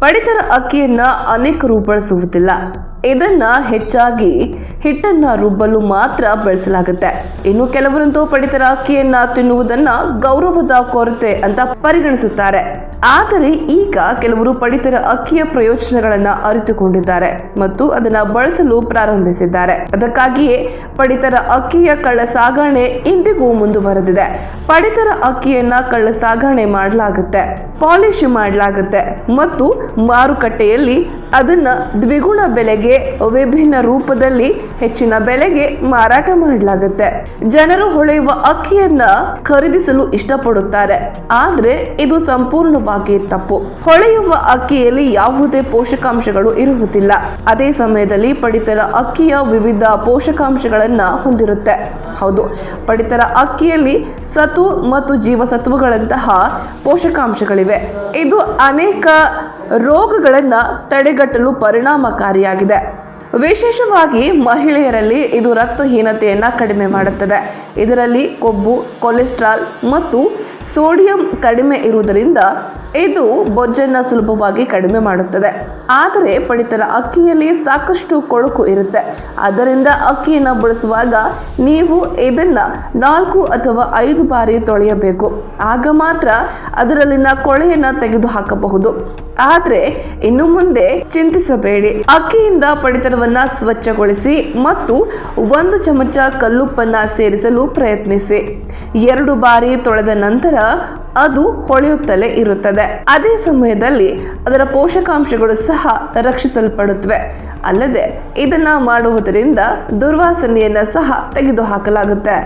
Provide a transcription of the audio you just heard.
ಪಡಿತರ ಅಕ್ಕಿಯನ್ನ ಅನೇಕರು ಬಳಸುವುದಿಲ್ಲ ಇದನ್ನ ಹೆಚ್ಚಾಗಿ ಹಿಟ್ಟನ್ನ ರುಬ್ಬಲು ಮಾತ್ರ ಬಳಸಲಾಗುತ್ತೆ. ಇನ್ನು ಕೆಲವರಂತೂ ಪಡಿತರ ಅಕ್ಕಿಯನ್ನ ತಿನ್ನುವುದನ್ನ ಗೌರವದ ಕೊರತೆ ಅಂತ ಪರಿಗಣಿಸುತ್ತಾರೆ. ಆದರೆ ಈಗ ಕೆಲವರು ಪಡಿತರ ಅಕ್ಕಿಯ ಪ್ರಯೋಜನಗಳನ್ನ ಅರಿತುಕೊಂಡಿದ್ದಾರೆ ಮತ್ತು ಅದನ್ನ ಬಳಸಲು ಪ್ರಾರಂಭಿಸಿದ್ದಾರೆ. ಅದಕ್ಕಾಗಿಯೇ ಪಡಿತರ ಅಕ್ಕಿಯ ಕಳ್ಳ ಸಾಗಣೆ ಇಂದಿಗೂ ಮುಂದುವರೆದಿದೆ. ಪಡಿತರ ಅಕ್ಕಿಯನ್ನ ಕಳ್ಳ ಸಾಗಣೆ ಮಾಡಲಾಗುತ್ತೆ, ಪಾಲಿಶ್ ಮಾಡಲಾಗುತ್ತೆ ಮತ್ತು ಮಾರುಕಟ್ಟೆಯಲ್ಲಿ ಅದನ್ನ ದ್ವಿಗುಣ ಬೆಲೆಗೆ ವಿಭಿನ್ನ ರೂಪದಲ್ಲಿ ಹೆಚ್ಚಿನ ಬೆಲೆಗೆ ಮಾರಾಟ ಮಾಡಲಾಗುತ್ತೆ. ಜನರು ಹೊಳೆಯುವ ಅಕ್ಕಿಯನ್ನ ಖರೀದಿಸಲು ಇಷ್ಟಪಡುತ್ತಾರೆ. ಆದರೆ ಇದು ಸಂಪೂರ್ಣವಾಗಿ ತಪ್ಪು. ಹೊಳೆಯುವ ಅಕ್ಕಿಯಲ್ಲಿ ಯಾವುದೇ ಪೋಷಕಾಂಶಗಳು ಇರುವುದಿಲ್ಲ. ಅದೇ ಸಮಯದಲ್ಲಿ ಪಡಿತರ ಅಕ್ಕಿಯ ವಿವಿಧ ಪೋಷಕಾಂಶಗಳನ್ನ ಹೊಂದಿರುತ್ತೆ. ಹೌದು, ಪಡಿತರ ಅಕ್ಕಿಯಲ್ಲಿ ಸತು ಮತ್ತು ಜೀವಸತ್ವಗಳಂತಹ ಪೋಷಕಾಂಶಗಳಿವೆ. ಇದು ಅನೇಕ ರೋಗಗಳನ್ನು ತಡೆಗಟ್ಟಲು ಪರಿಣಾಮಕಾರಿಯಾಗಿದೆ. ವಿಶೇಷವಾಗಿ ಮಹಿಳೆಯರಲ್ಲಿ ಇದು ರಕ್ತಹೀನತೆಯನ್ನು ಕಡಿಮೆ ಮಾಡುತ್ತದೆ. ಇದರಲ್ಲಿ ಕೊಬ್ಬು, ಕೊಲೆಸ್ಟ್ರಾಲ್ ಮತ್ತು ಸೋಡಿಯಂ ಕಡಿಮೆ ಇರುವುದರಿಂದ ಇದು ಬೊಜ್ಜನ್ನು ಸುಲಭವಾಗಿ ಕಡಿಮೆ ಮಾಡುತ್ತದೆ. ಆದರೆ ಪಡಿತರ ಅಕ್ಕಿಯಲ್ಲಿ ಸಾಕಷ್ಟು ಕೊಳಕು ಇರುತ್ತೆ. ಅದರಿಂದ ಅಕ್ಕಿಯನ್ನು ಬಳಸುವಾಗ ನೀವು ಇದನ್ನು ನಾಲ್ಕು ಅಥವಾ ಐದು ಬಾರಿ ತೊಳೆಯಬೇಕು. ಆಗ ಮಾತ್ರ ಅದರಲ್ಲಿನ ಕೊಳೆಯನ್ನು ತೆಗೆದು ಹಾಕಬಹುದು ಆದರೆ ಇನ್ನು ಮುಂದೆ ಚಿಂತಿಸಬೇಡಿ. ಅಕ್ಕಿಯಿಂದ ಪಡಿತರವನ್ನ ಸ್ವಚ್ಛಗೊಳಿಸಿ ಮತ್ತು ಒಂದು ಚಮಚ ಕಲ್ಲುಪ್ಪನ್ನು ಸೇರಿಸಲು ಪ್ರಯತ್ನಿಸಿ. ಎರಡು ಬಾರಿ ತೊಳೆದ ನಂತರ ಅದು ಹೊಳೆಯುತ್ತಲೇ ಇರುತ್ತದೆ. ಅದೇ ಸಮಯದಲ್ಲಿ ಅದರ ಪೋಷಕಾಂಶಗಳು ಸಹ ರಕ್ಷಿಸಲ್ಪಡುತ್ತವೆ. ಅಲ್ಲದೆ ಇದನ್ನು ಮಾಡುವುದರಿಂದ ದುರ್ವಾಸನೆಯನ್ನು ಸಹ ತೆಗೆದುಹಾಕಲಾಗುತ್ತೆ.